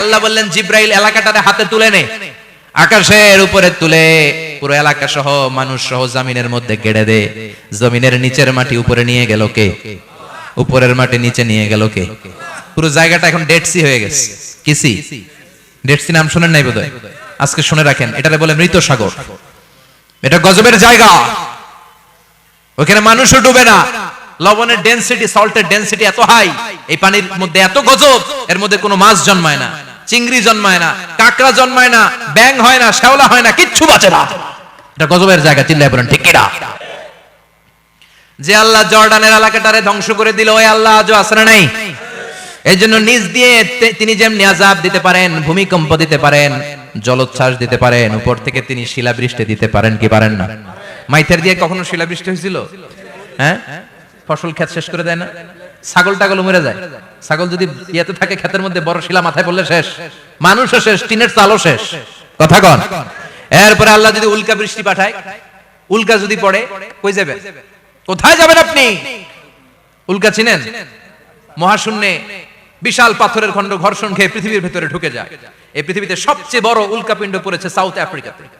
আল্লাহ বললেন, জিব্রাইল এলাকাটারে হাতে তুলে নে। আকাশের উপরে তুলে পুরো এলাকা সহ মানুষ সহ জমিনের মধ্যে গেড়ে দে। জমিনের নিচের মাটি উপরে নিয়ে গেল কে? উপরের মাটি নিচে নিয়ে গেল কে? পুরো জায়গাটা এখন ডেড সি হয়ে গেছে। কিসি ডেড সি নাম শুনেন নাই বোধহয়? আজকে শুনে রাখেন, এটারে বলে মৃত সাগর। এটা গজবের জায়গা। ওখানে মানুষও ডুবে না। লবণের ডেনসিটি সল্টের ডেনসিটি এত হাই এই পানির মধ্যে এত গজব, এর মধ্যে কোনো মাছ জন্মায় না। চিংড়ি জন্মায় না, কাঁকড়া জন্মায় না ব্যাং হয় না, শ্যাওলা হয় না, কিচ্ছু বাঁচে না। এটা গজবের জায়গা, চিল্লায় বলেন, ঠিক কিনা? যে আল্লাহ জর্ডানের এলাকাটারে ধ্বংস করে দিল, ওই আল্লাহ আজও আসরে নাই? এই জন্য নিজ দিয়ে তিনি যেমনি আজাব দিতে পারেন, ভূমিকম্প দিতে পারেন, জলোচ্ছ্বাস দিতে পারেন, উপর থেকে তিনি শিলাবৃষ্টি দিতে পারেন কি পারেন না? মাইথের দিয়ে কখনো শিলাবৃষ্টি হয়েছিল? হ্যাঁ? ফসল ক্ষেত শেষ করে দেয় না। ছাগল টাগল মরে যায়। ছাগল যদি ইয়েতে থাকে, ক্ষেতের মধ্যে বড় শিলা মাথায় পড়লে শেষ। মানুষও শেষ, টিনের চালও শেষ। কথা কন। এরপরে আল্লাহ যদি উল্কা বৃষ্টি পাঠায়, উল্কা যদি পড়ে, কই যাবে? কোথায় যাবেন আপনি? উল্কা চিনেন? মহাশূন্যে বিশাল পাথরের খন্ড ঘর্ষণ খেয়ে পৃথিবীর ভেতরে ঢুকে যায়। এই পৃথিবীতে সবচেয়ে বড় উল্কাপিণ্ড পড়েছে সাউথ আফ্রিকাতে।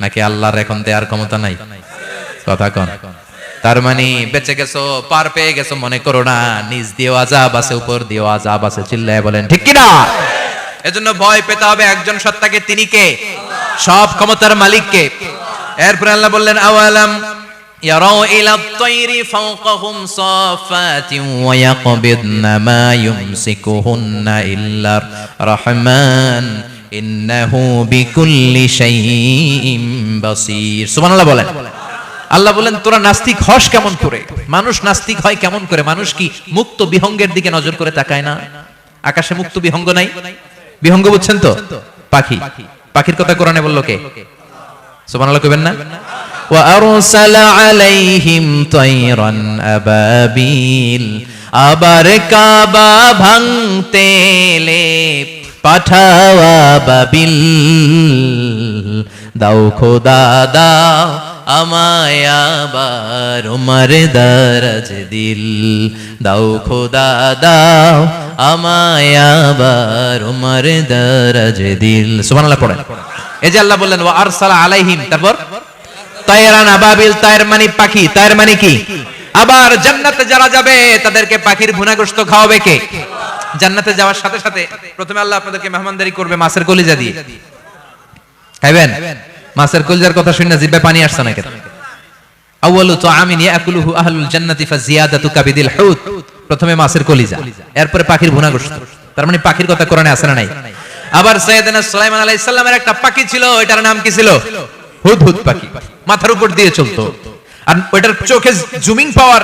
নাকি আল্লাহর এখন দেয়ার ক্ষমতা নাই কথা কন তার মানে বেঁচে গেছো পার পেয়ে গেছো মনে করো না নিজ দিয়েও আজাব আছে উপর দিয়েও আজাব আছে চিল্লায় বলেন ঠিক কিনা এজন্য ভয় পেতে হবে একজন সত্তাকে তিনি কে সব ক্ষমতার মালিক কে এরপর আল্লাহ বললেন আওয়ালাম يروا إلى الطير فوقهم صافات ويقبضن ما يمسكهن إلا الرحمن إنه بكل شيء بصير سبحان الله বলেন আল্লাহ বলেন তোরা নাস্তিক হস কেমন করে মানুষ নাস্তিক হয় কেমন করে মানুষ কি মুক্ত বিহঙ্গের দিকে নজর করে তাকায় না আকাশে মুক্ত বিহঙ্গ নাই বিহঙ্গ বুঝছেন তো পাখি পাখির কথা কোরআনে বললো কে সুবহানাল্লাহ কইবেন না وأرسل عليهم طيرا أبابيل আবার কাবা ভাঙতে এলে পাঠাওয়া বাবিল। দাও খোদা, দাও আমায় আবার উমার দারাজ দিল। দাও খোদা, দাও আমায় আবার উমার দারাজ দিল। সুবহানাল্লাহ পড়েন। এই যে আল্লাহ বললেন, ওয়া আরসালা আলাইহিম তারপর তায়রান আবাবিল তায়ের মানে পাখি তায়ের মানে কি? আবার জান্নাতে যারা যাবে, তাদেরকে পাখির ভুনাগ্রস্ত খাওয়াবে কে? জান্নাতে যাওয়ার সাথে সাথে প্রথমে আল্লাহ আপনাদেরকে মেহমানদারি করবে মাছের কলিজা দিয়ে। খাইবেন? মাছের কলিজার কথা শুনে জিব্বে পানি আসছে না কেন আউয়ালু তুআমিন ইয়াকুলুহু আহলুল জান্নাতি ফাজিয়াদাতু কাবিদিল হুত প্রথমে মাছের কলিজা, এরপরে পাখির ভুনাগ্রস্ত তার মানে পাখির কথা কোরআনে আছে না নাই? আবার সৈয়দনা সুলাইমান আলাইহিস সালামের একটা পাখি ছিল এটার নাম কি ছিল? হুদহুদ পাখি। মাথার উপর দিয়ে চলতো। আর ওইটার চোখে জুমিং পাওয়ার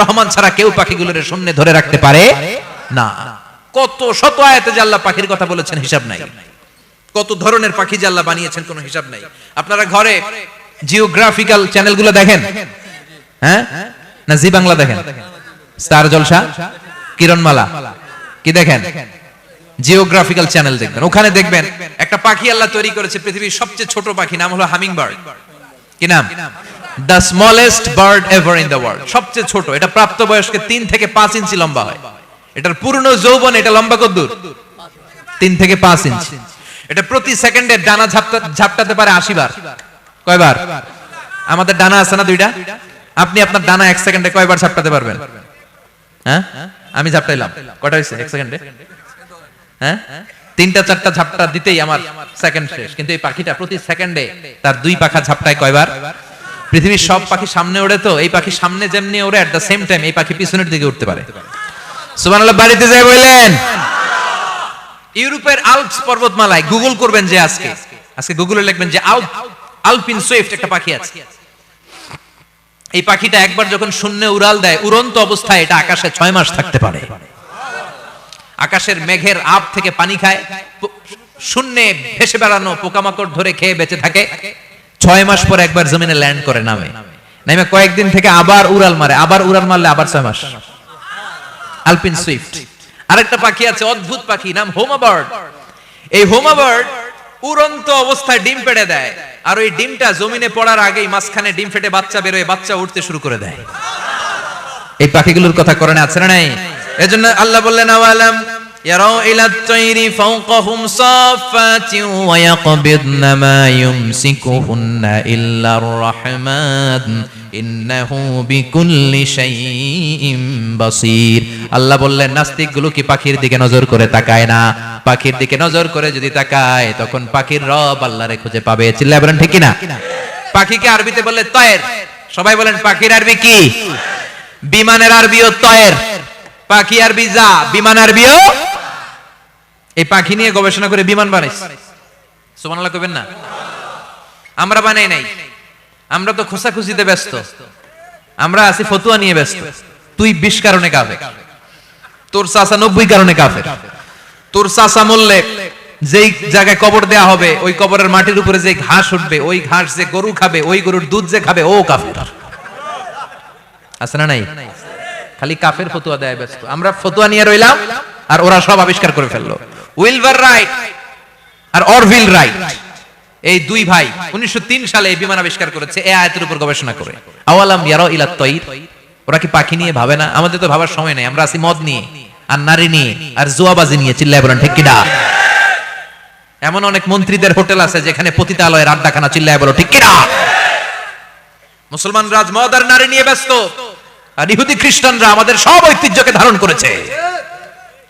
রহমান ছাড়া কেউ পাখিগুলোর শূন্যে ধরে রাখতে পারে না। কত শত আয়াতে যে আল্লাহ পাখির কথা বলেছেন হিসাব নাই। কত ধরনের পাখি যে আল্লাহ বানিয়েছেন কোনো হিসাব নাই। আপনারা ঘরে জিওগ্রাফিক্যাল চ্যানেলগুলো দেখেন? হ্যাঁ? না জি বাংলা দেখেন? স্টার জলসা? কিরণমালা? কি দেখেন? জিওগ্রাফিক্যাল চ্যানেল দেখবেন। ওখানে দেখবেন একটা পাখি আল্লাহ তৈরি করেছে পৃথিবীর সবচেয়ে ছোট পাখি, নাম হলো হামিং বার্ড কি নাম? The smallest bird ever in the world সবচেয়ে ছোট, এটা তিন থেকে পাঁচ ইঞ্চি লম্বা হয়। এটার পূর্ণ যৌবন, এটা লম্বা কদ্দূর তিন থেকে পাঁচ ইঞ্চি। এটা প্রতি সেকেন্ডে ডানা ঝাপটাতে পারে আশি বার। কয়বার? আমাদের ডানা আছে না দুইটা? আপনি আপনার ডানা এক সেকেন্ডে কয়বার ঝাপটাতে পারবেন? হ্যাঁ? আমি ঝাপটাইলাম। কটা হয়েছে? এক সেকেন্ডে? হ্যাঁ? তিনটা, চারটা ঝাপটা দিতেই আমার সেকেন্ড শেষ। কিন্তু এই পাখিটা প্রতি সেকেন্ডে তার দুই পাখা ঝাপটায় কয়বার? পৃথিবীর সব পাখি সামনে ওড়ে তো, এই পাখি সামনে যেমনি ওড়ে এট দ্য সেম টাইম এই পাখি পিছনের দিকে উঠতে পারে। সুবহানাল্লাহ, বাড়িতে যাই বললেন। ইউরোপের আলপস পর্বতমালায় গুগল করবেন যে আজকে আজকে গুগলে লিখবেন যে আলপ আলপিন সুইফট একটা পাখি আছে। এই পাখিটা একবার যখন শূন্যে উড়াল দেয়, উড়ন্ত অবস্থায় এটা আকাশে ছয় মাস থাকতে পারে। আকাশের মেঘের আপ থেকে পানি খায়, শূন্যে ভেসে বেড়ানো পোকামাকড় ধরে খেয়ে বেঁচে থাকে। ছয় মাস পর একবার জমিনে ল্যান্ড করে নামে। নামে কয়েকদিন থেকে আবার উড়াল মারে, আবার উড়াল মারলে আবার ছয় মাস। আলপিন সুইফট। আরেকটা পাখি আছে, অদ্ভুত পাখি, নাম হোমা বার্ড এই হোমা বার্ড উড়ন্ত অবস্থায় ডিম পেড়ে দেয়, আর ওই ডিমটা জমিনে পড়ার আগেই মাঝখানে ডিম ফেটে বাচ্চা বেরোয় বাচ্চা উঠতে শুরু করে দেয়। এই পাখিগুলোর কথা কোরআনে আছে না নাই? এজন্য আল্লাহ বললেন, আওয়ালাম সাফাতিন ওয়া ইয়াকবিদনা মা ইউমসিকুহুন্না ইল্লার রাহমান ইন্নাহু বিকুল্লি শাইইন আল্লাহ বললেন, নাস্তিকগুলো কি পাখির দিকে নজর করে তাকায় না? পাখির দিকে নজর করে যদি তাকায়, তখন পাখির রব আল্লাহরে খুঁজে পাবে। চিল্লায় বলেন, ঠিক না পাখিকে আরবিতে বললে তয়ের। সবাই বলেন, পাখির আরবি কি? বিমানের আরবিও তয়ের। পাখি আরবি যা, বিমান আরবিও এই পাখি নিয়ে গবেষণা করে বিমান বানাইছে। সুবহানাল্লাহ কইবেন না? আমরা বানাই নাই। আমরা তো খোসাখুসিতে ব্যস্ত। আমরা আছি ফতুয়া নিয়ে ব্যস্ত। তুই বিশ কারণে কাফে তোর চাচা নব্বই কারণে কাফে তোর চাচা মরলে যেই জায়গায় কবর দেয়া হবে, ওই কবরের মাটির উপরে যে ঘাস উঠবে, ওই ঘাস যে গরু খাবে, ওই গরুর দুধ যে খাবে, ও কাফের। আছে না নাই? খালি কাফের ফতুয়া দেয় ব্যস্ত। আমরা ফতুয়া নিয়ে রইলাম আর ওরা সব আবিষ্কার করে ফেলল। উইলভার রাইট আর অরভিল রাইট এই দুই ভাই 1903 সালে এই বিমান আবিষ্কার করেছে এই আয়াতের উপর গবেষণা করে। আওয়ালাম ইয়ারা ইলা তৈর? ওরা কি পাখি নিয়ে ভাবে না? আমাদের তো ভাবার সময় নেই, আমরা আছি মদ নিয়ে, আর নারী নিয়ে, আর জুয়াবাজি নিয়ে, চিল্লায় বলেন, ঠিক এমন অনেক মন্ত্রীদের হোটেল আছে যেখানে পতিতালয়ের আড্ডাখানা চিল্লায় বলো, ঠিক কিনা মুসলমান রাজ মদ আর নারী নিয়ে ব্যস্ত, আর ইহুদি খ্রিস্টানরা আমাদের সব ঐতিহ্যকে ধারণ করেছে।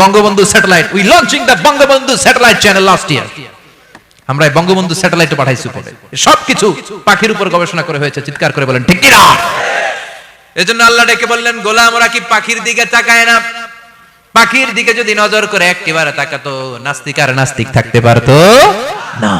Bangabandhu satellite we launching the Bangabandhu satellite channel last year আমরা বঙ্গবন্ধু স্যাটেলাইট পাঠাইছি উপরে। সবকিছু পাখির উপর গবেষণা করে হয়েছে, চিৎকার করে বলেন ঠিক কিনা এজন্য আল্লাহ ডেকে বললেন, গোলাম, ওরা কি পাখির দিকে তাকায় না? পাখির দিকে যদি নজর করে, একেবারে তাকাতো, নাস্তিক আর নাস্তিক থাকতে পারতো না।